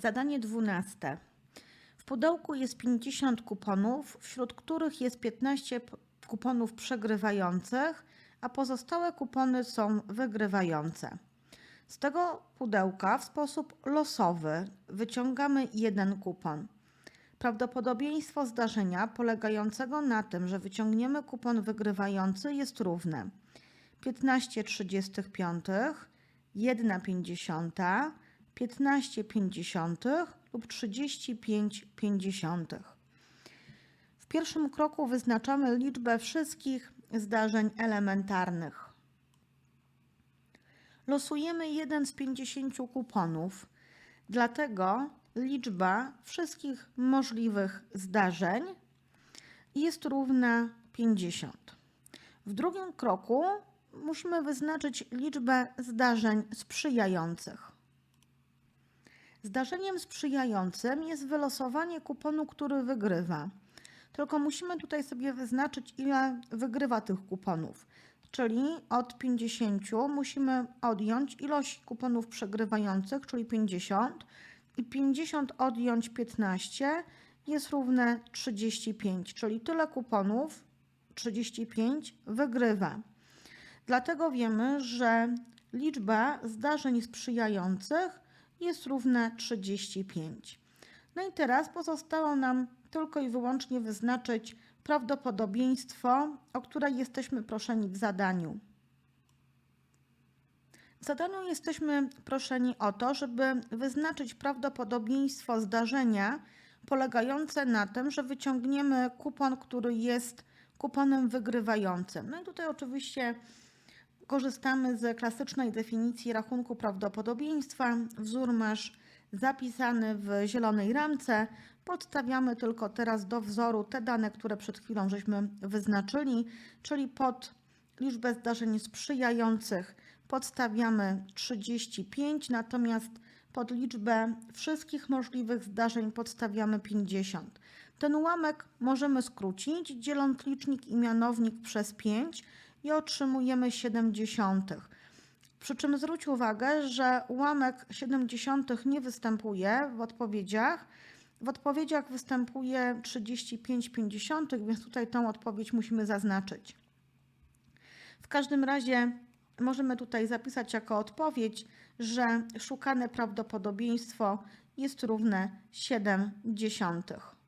Zadanie 12. W pudełku jest 50 kuponów, wśród których jest 15 p- kuponów przegrywających, a pozostałe kupony są wygrywające. Z tego pudełka w sposób losowy wyciągamy jeden kupon. Prawdopodobieństwo zdarzenia polegającego na tym, że wyciągniemy kupon wygrywający jest równe 15 35, 1 50, 15 50 lub 35 50. W pierwszym kroku wyznaczamy liczbę wszystkich zdarzeń elementarnych. Losujemy jeden z 50 kuponów, dlatego liczba wszystkich możliwych zdarzeń jest równa 50. W drugim kroku musimy wyznaczyć liczbę zdarzeń sprzyjających. Zdarzeniem sprzyjającym jest wylosowanie kuponu, który wygrywa. Tylko musimy tutaj sobie wyznaczyć, ile wygrywa tych kuponów. Czyli od 50 musimy odjąć ilość kuponów przegrywających, czyli 50, i 50 odjąć 15 jest równe 35, czyli tyle kuponów 35 wygrywa. Dlatego wiemy, że liczba zdarzeń sprzyjających jest równa 35. No i teraz pozostało nam tylko i wyłącznie wyznaczyć prawdopodobieństwo, o które jesteśmy proszeni w zadaniu. W zadaniu jesteśmy proszeni o to, żeby wyznaczyć prawdopodobieństwo zdarzenia polegające na tym, że wyciągniemy kupon, który jest kuponem wygrywającym. No i tutaj oczywiście korzystamy z klasycznej definicji rachunku prawdopodobieństwa. Wzór masz zapisany w zielonej ramce. Podstawiamy tylko teraz do wzoru te dane, które przed chwilą żeśmy wyznaczyli, czyli pod liczbę zdarzeń sprzyjających podstawiamy 35, natomiast pod liczbę wszystkich możliwych zdarzeń podstawiamy 50. Ten ułamek możemy skrócić, dzieląc licznik i mianownik przez 5 i otrzymujemy 70. Przy czym zwróć uwagę, że ułamek 70 nie występuje w odpowiedziach. W odpowiedziach występuje 35,50, więc tutaj tą odpowiedź musimy zaznaczyć. W każdym razie możemy tutaj zapisać jako odpowiedź, że szukane prawdopodobieństwo jest równe 7 dziesiątych.